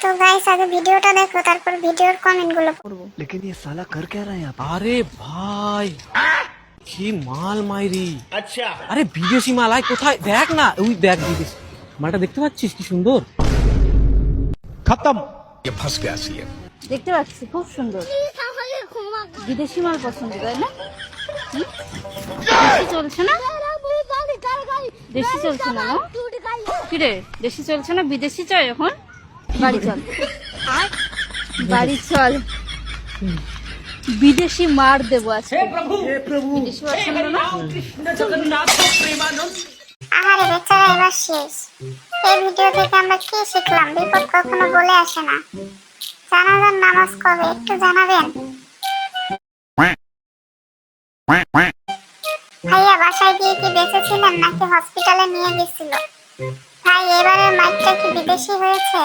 তো গাইস আগে ভিডিওটা দেখো তারপর ভিডিওর কমেন্ট গুলো করবো लेकिन ये साला कर क्या रहा है यहाँ पे? আরে ভাই কি মাল মাইরি আচ্ছা আরে বিদেশি মাল আয় কোথায় দেখ না ওই দেখ বিদেশি মালটা দেখতে পাচ্ছিস কি সুন্দর দেখতে পাচ্ছি খুব সুন্দর বিদেশি মাল পছন্দ তাই না হুম? দেশি চলছে না দেশি চলছে না না কিরে দেশি চলছে না বিদেশি চাই এখন বাড়ি চল। বাড়ি চল। বিদেশি মার দেবো আজকে। বিদেশি পছন্দ না? আহারে বেচারা এবার শেষ। এই ভিডিও থেকে আমরা কি শিখলাম? বিপদ কখনো বলে আসে না। জানাজার নামাজ কবে? একটু জানাবেন? ভাইয়া বাসায় গিয়ে কি বেঁচেছিলেন নাকি হসপিটালে নিয়ে গেছিল? এবারের মাইকটা কি বিদেশি হয়েছে?